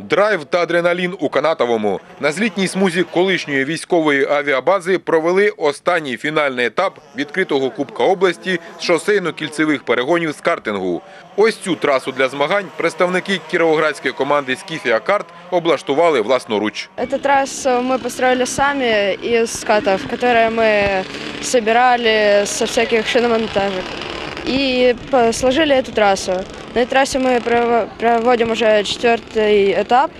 Драйв та адреналін у Канатовому. На злітній смузі колишньої військової авіабази провели останній фінальний етап відкритого Кубка області з шосейно-кільцевих перегонів з картингу. Ось цю трасу для змагань представники кіровоградської команди «Скіфія Карт» облаштували власноруч. Эту трассу мы построили сами из скатов, которые мы собирали со всяких шиномонтажек. И по- сложили эту трассу. На этой трассе мы прово- проводим уже четвертый этап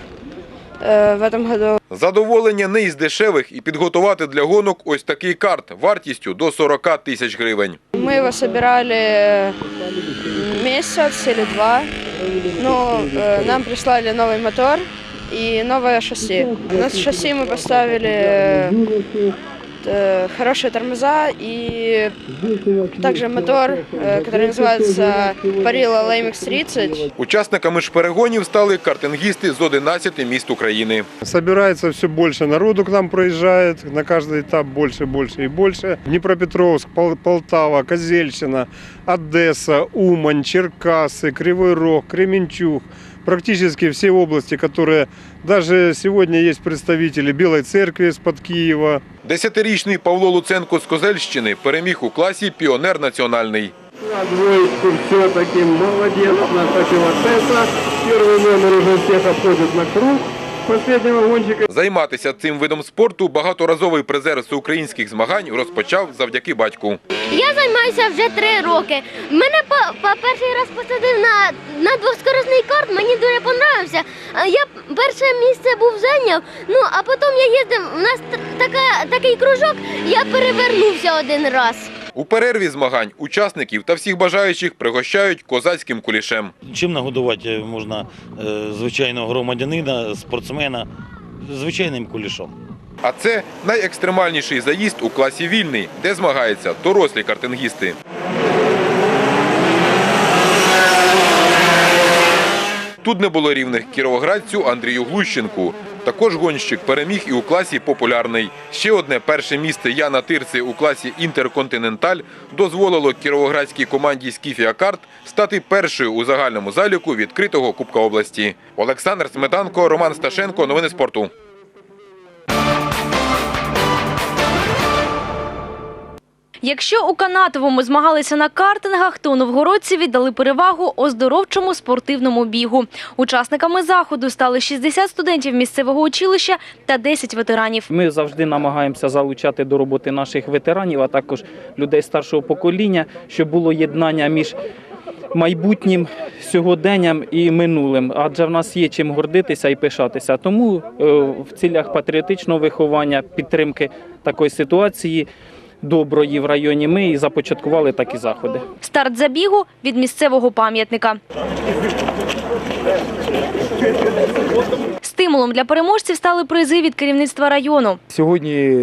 э, в этом году. Задоволення не із дешевих і підготувати для гонок ось такий карт вартістю до 40 тисяч гривень. Мы его собирали месяц или два. Ну, э, нам прислали новый мотор и новое шасси. На шасси мы поставили э, э, хорошие тормоза и также мотор, э, который называется Parilla Lamix 30. Учасниками ж перегонів стали картингісти з 11 міст України. Собирается все больше народу к нам проезжает, на каждый этап больше, больше и больше. Днепропетровск, Пол- Полтава, Козельщина, Одесса, Умань, Черкасы, Кривой Рог, Кременчуг. Практически все области, которые даже сегодня есть представители Белой Церкви из-под Киева, Десятирічний Павло Луценко з Козельщини переміг у класі піонер національний. На двоечку все-таки молодец на противотесса. Первый номер уже всех обходит на круг последнего гонщика. Займатися цим видом спорту багаторазовий призер всеукраїнських змагань розпочав завдяки батьку. Я займаюся вже три роки. Мене по, по перший раз посадив на, на двоскорисний карт, мені дуже понравився. Я перше місце був зайняв, ну а потім я їздив, у нас така, такий кружок, я перевернувся один раз. У перерві змагань учасників та всіх бажаючих пригощають козацьким кулішем. Чим нагодувати можна е, звичайного громадянина, спортсмена звичайним кулішом. А це найекстремальніший заїзд у класі вільний, де змагаються дорослі картингісти. Тут не було рівних кіровоградцю Андрію Глущенку. Також гонщик переміг і у класі популярний. Ще одне перше місце Яна Тирці у класі інтерконтиненталь дозволило кіровоградській команді Скіфія Карт стати першою у загальному заліку відкритого Кубка області. Олександр Сметанко, Роман Сташенко. Новини спорту. Якщо у Канатовому змагалися на картингах, то новгородці віддали перевагу оздоровчому спортивному бігу. Учасниками заходу стали 60 студентів місцевого училища та 10 ветеранів. Ми завжди намагаємося залучати до роботи наших ветеранів, а також людей старшого покоління, щоб було єднання між майбутнім сьогоденням і минулим. Адже в нас є чим гордитися і пишатися. Тому е, в цілях патріотичного виховання, підтримки такої ситуації доброї в районі ми і започаткували такі заходи. Старт забігу від місцевого пам'ятника. Стимулом для переможців стали призи від керівництва району. Сьогодні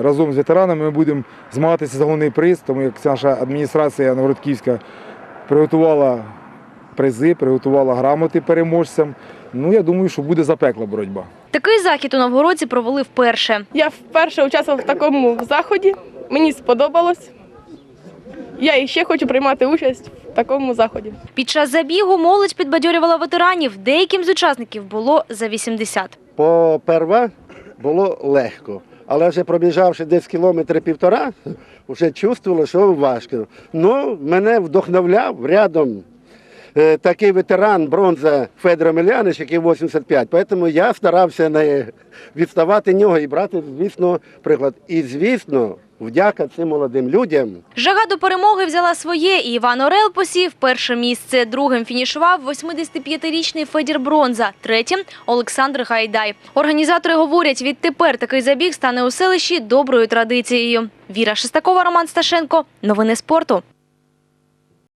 разом з ветеранами ми будемо змагатися за головний приз, тому як наша адміністрація Новгородківська приготувала призи, приготувала грамоти переможцям. Ну, я думаю, що буде запекла боротьба. Такий захід у Новгородці провели вперше. Я вперше участвував в такому заході. Мені сподобалось. Я і ще хочу приймати участь в такому заході. Під час забігу молодь підбадьорювала ветеранів. Деяким з учасників було за 80. Поперва було легко, але вже пробіжавши десь кілометри півтора, вже чувствувало, що важко. Ну, мене вдохновляв рядом е, такий ветеран бронза Федор Емельянич, який 85. Тому я старався не відставати нього і брати, звісно, приклад. І, звісно, вдяка цим молодим людям. Жага до перемоги взяла своє, і Іван Орел посів перше місце. Другим фінішував 85-річний Федір Бронза, третім – Олександр Гайдай. Організатори говорять, відтепер такий забіг стане у селищі доброю традицією. Віра Шестакова, Роман Сташенко. Новини спорту.